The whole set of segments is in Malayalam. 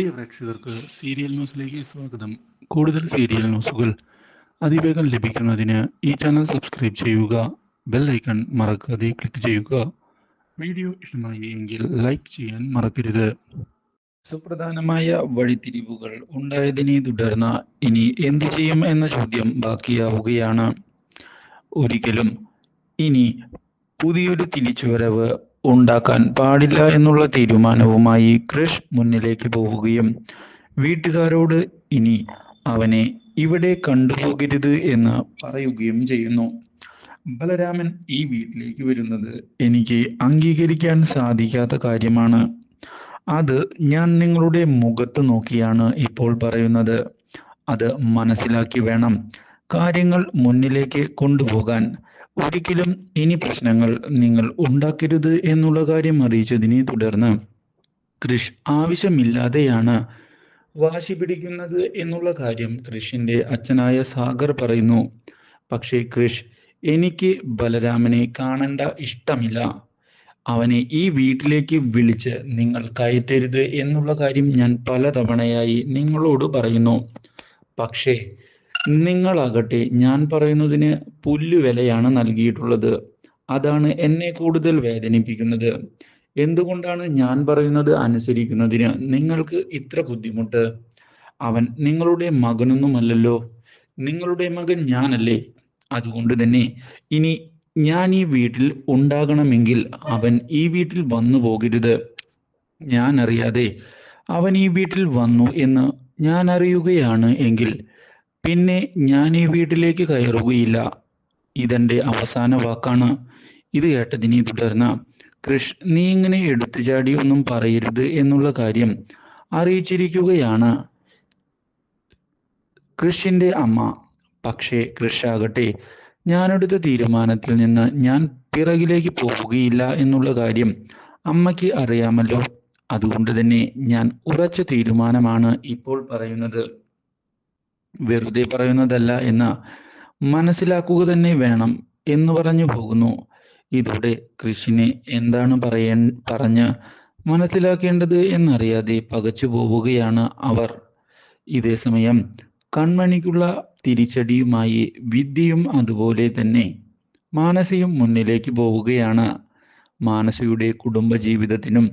പ്രിയ പ്രേക്ഷകർക്ക് സീരിയൽ ന്യൂസിലേക്ക് സ്വാഗതം. കൂടുതൽ സീരിയൽ ന്യൂസുകൾ അതിവേഗം ലഭിക്കുന്നതിന് ഈ ചാനൽ സബ്സ്ക്രൈബ് ചെയ്യുക ബെൽ ഐക്കൺ മറക്കാതെ ക്ലിക്ക് ചെയ്യുക. വീഡിയോ ഇഷ്ടമായി എങ്കിൽ ലൈക്ക് ചെയ്യാൻ മറക്കരുത്. സുപ്രധാനമായ വഴിത്തിരിവുകൾ ഉണ്ടായതിനെ തുടർന്ന് ഇനി എന്തു ചെയ്യും എന്ന ചോദ്യം ബാക്കിയാവുകയാണ്. ഒരിക്കലും ഇനി പുതിയൊരു തിരിച്ചുവരവ് ഉണ്ടാക്കാൻ പാടില്ല എന്നുള്ള തീരുമാനവുമായി കൃഷ് മുന്നിലേക്ക് പോവുകയും വീട്ടുകാരോട് ഇനി അവനെ ഇവിടെ കണ്ടുപോകരുത് എന്ന് പറയുകയും ചെയ്യുന്നു. ബലരാമൻ ഈ വീട്ടിലേക്ക് വരുന്നത് എനിക്ക് അംഗീകരിക്കാൻ സാധിക്കാത്ത കാര്യമാണ്. അത് ഞാൻ നിങ്ങളുടെ മുഖത്ത് നോക്കിയാണ് ഇപ്പോൾ പറയുന്നത്. അത് മനസ്സിലാക്കി വേണം കാര്യങ്ങൾ മുന്നിലേക്ക് കൊണ്ടുപോകാൻ. ഒരിക്കലും ഇനി പ്രശ്നങ്ങൾ നിങ്ങൾ ഉണ്ടാക്കരുത് എന്നുള്ള കാര്യം അറിയിച്ചതിനെ തുടർന്ന് കൃഷ് ആവശ്യമില്ലാതെയാണ് വാശി പിടിക്കുന്നത് എന്നുള്ള കാര്യം കൃഷിന്റെ അച്ഛനായ സാഗർ പറയുന്നു. പക്ഷേ കൃഷ് എനിക്ക് ബലരാമനെ കാണണ്ട ഇഷ്ടമില്ല. അവനെ ഈ വീട്ടിലേക്ക് വിളിച്ച് നിങ്ങൾ കയറ്റരുത് എന്നുള്ള കാര്യം ഞാൻ പലതവണയായി നിങ്ങളോട് പറയുന്നു. പക്ഷേ നിങ്ങളാകട്ടെ ഞാൻ പറയുന്നതിന് പുല്ലുവിലയാണ് നൽകിയിട്ടുള്ളത്. അതാണ് എന്നെ കൂടുതൽ വേദനിപ്പിക്കുന്നത്. എന്തുകൊണ്ടാണ് ഞാൻ പറയുന്നത് അനുസരിക്കുന്നതിന് നിങ്ങൾക്ക് ഇത്ര ബുദ്ധിമുട്ട്? അവൻ നിങ്ങളുടെ മകനൊന്നുമല്ലല്ലോ. നിങ്ങളുടെ മകൻ ഞാനല്ലേ. അതുകൊണ്ട് തന്നെ ഇനി ഞാൻ ഈ വീട്ടിൽ ഉണ്ടാകണമെങ്കിൽ അവൻ ഈ വീട്ടിൽ വന്നു പോകരുത്. ഞാൻ അറിയാതെ അവൻ ഈ വീട്ടിൽ വന്നു എന്ന് ഞാൻ അറിയുകയാണ് എങ്കിൽ പിന്നെ ഞാൻ ഈ വീട്ടിലേക്ക് കയറുകയില്ല. ഇതെന്റെ അവസാന വാക്കാണ്. ഇത് കേട്ടതിനെ തുടർന്ന് കൃഷ് നീ ഇങ്ങനെ എടുത്തു ഒന്നും പറയരുത് എന്നുള്ള കാര്യം അറിയിച്ചിരിക്കുകയാണ് കൃഷിന്റെ അമ്മ. പക്ഷേ കൃഷാകട്ടെ ഞാനെടുത്ത തീരുമാനത്തിൽ നിന്ന് ഞാൻ പിറകിലേക്ക് പോവുകയില്ല എന്നുള്ള കാര്യം അമ്മയ്ക്ക് അറിയാമല്ലോ. അതുകൊണ്ട് തന്നെ ഞാൻ ഉറച്ച തീരുമാനമാണ് ഇപ്പോൾ പറയുന്നത്. വെറുതെ പറയുന്നതല്ല എന്ന് മനസ്സിലാക്കുക തന്നെ വേണം എന്ന് പറഞ്ഞു പോകുന്നു. ഇതോടെ കൃഷിനെ എന്താണ് പറയ പറഞ്ഞ് മനസ്സിലാക്കേണ്ടത് എന്നറിയാതെ പകച്ചു പോവുകയാണ് അവർ. ഇതേ സമയം കൺമണിക്കുള്ള തിരിച്ചടിയുമായി വിദ്യയും അതുപോലെ തന്നെ മാനസിയും മുന്നിലേക്ക് പോവുകയാണ്. മാനസയുടെ കുടുംബ ജീവിതത്തിനും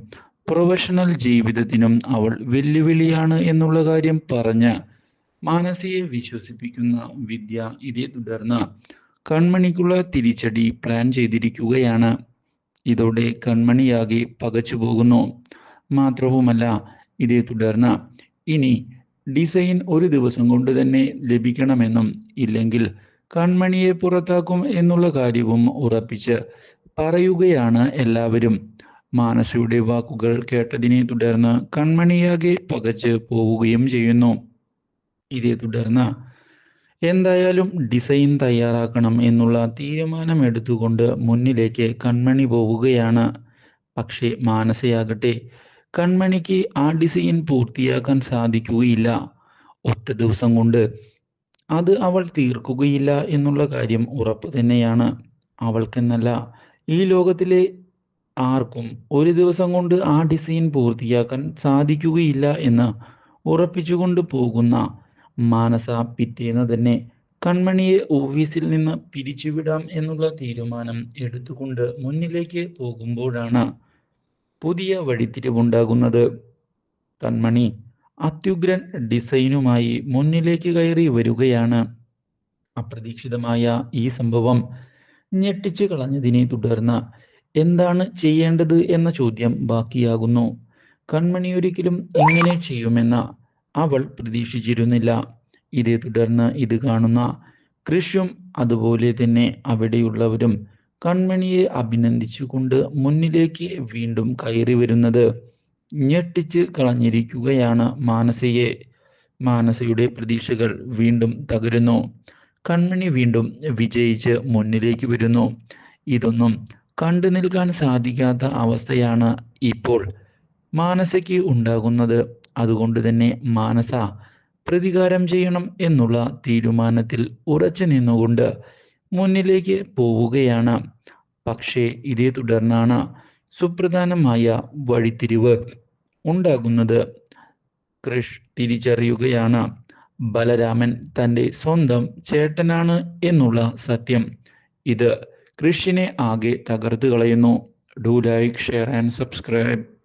പ്രൊഫഷണൽ ജീവിതത്തിനും അവൾ വെല്ലുവിളിയാണ് എന്നുള്ള കാര്യം പറഞ്ഞ് മാനസയെ വിശ്വസിപ്പിക്കുന്ന വിദ്യ ഇതേ തുടർന്ന് കൺമണിക്കുള്ള തിരിച്ചടി പ്ലാൻ ചെയ്തിരിക്കുകയാണ്. ഇതോടെ കൺമണിയാകെ പകച്ചു പോകുന്നു. മാത്രവുമല്ല ഇതേ തുടർന്ന് ഇനി ഡിസൈൻ ഒരു ദിവസം കൊണ്ട് തന്നെ ലഭിക്കണമെന്നും ഇല്ലെങ്കിൽ കൺമണിയെ പുറത്താക്കും എന്നുള്ള കാര്യവും ഉറപ്പിച്ച് പറയുകയാണ് എല്ലാവരും. മാനസയുടെ വാക്കുകൾ കേട്ടതിനെ തുടർന്ന് കൺമണിയാകെ പകച്ച് പോവുകയും ചെയ്യുന്നു. ഇതേ തുടർന്ന് എന്തായാലും ഡിസൈൻ തയ്യാറാക്കണം എന്നുള്ള തീരുമാനം എടുത്തുകൊണ്ട് മുന്നിലേക്ക് കൺമണി പോവുകയാണ്. പക്ഷേ മാനസയാകട്ടെ കൺമണിക്ക് ആ ഡിസൈൻ പൂർത്തിയാക്കാൻ സാധിക്കുകയില്ല. ഒറ്റ ദിവസം കൊണ്ട് അത് അവൾ തീർക്കുകയില്ല എന്നുള്ള കാര്യം ഉറപ്പ് തന്നെയാണ്. അവൾക്കെന്നല്ല ഈ ലോകത്തിലെ ആർക്കും ഒരു ദിവസം കൊണ്ട് ആ ഡിസൈൻ പൂർത്തിയാക്കാൻ സാധിക്കുകയില്ല എന്ന് ഉറപ്പിച്ചുകൊണ്ട് പോകുന്ന മാനസ പിറ്റേന്ന് തന്നെ കൺമണിയെ ഓഫീസിൽ നിന്ന് പിരിച്ചുവിടാം എന്നുള്ള തീരുമാനം എടുത്തുകൊണ്ട് മുന്നിലേക്ക് പോകുമ്പോഴാണ് പുതിയ വഴിത്തിരിവുണ്ടാകുന്നത്. കൺമണി അത്യുഗ്രൻ ഡിസൈനുമായി മുന്നിലേക്ക് കയറി വരികയാണ്. അപ്രതീക്ഷിതമായ ഈ സംഭവം ഞെട്ടിച്ചു കളഞ്ഞതിനെ തുടർന്ന് എന്താണ് ചെയ്യേണ്ടത് എന്ന ചോദ്യം ബാക്കിയാകുന്നു. കൺമണി ഒരിക്കലും ഇങ്ങനെ ചെയ്യുമെന്ന് അവൾ പ്രതീക്ഷിച്ചിരുന്നില്ല. ഇതേ തുടർന്ന് ഇത് കാണുന്ന കൃഷും അതുപോലെ തന്നെ അവിടെയുള്ളവരും കൺമണിയെ അഭിനന്ദിച്ചുകൊണ്ട് മുന്നിലേക്ക് വീണ്ടും കയറി വരുന്നത് ഞെട്ടിച്ച് കളഞ്ഞിരിക്കുകയാണ് മാനസയെ. മാനസയുടെ പ്രതീക്ഷകൾ വീണ്ടും തകരുന്നു. കൺമണി വീണ്ടും വിജയിച്ച് മുന്നിലേക്ക് വരുന്നു. ഇതൊന്നും കണ്ടു നിൽക്കാൻ സാധിക്കാത്ത അവസ്ഥയാണ് ഇപ്പോൾ മാനസയ്ക്ക് ഉണ്ടാകുന്നത്. അതുകൊണ്ട് തന്നെ മാനസ പ്രതികാരം ചെയ്യണം എന്നുള്ള തീരുമാനത്തിൽ ഉറച്ചു നിന്നുകൊണ്ട് മുന്നിലേക്ക് പോവുകയാണ്. പക്ഷേ ഇതേ തുടർന്നാണ് സുപ്രധാനമായ വഴിത്തിരിവ് ഉണ്ടാകുന്നത്. കൃഷ് തിരിച്ചറിയുകയാണ്. ബലരാമൻ തന്റെ സ്വന്തം ചേട്ടനാണ് എന്നുള്ള സത്യം. ഇത് കൃഷിനെ ആകെ തകർത്ത് കളയുന്നു. Do like share and subscribe.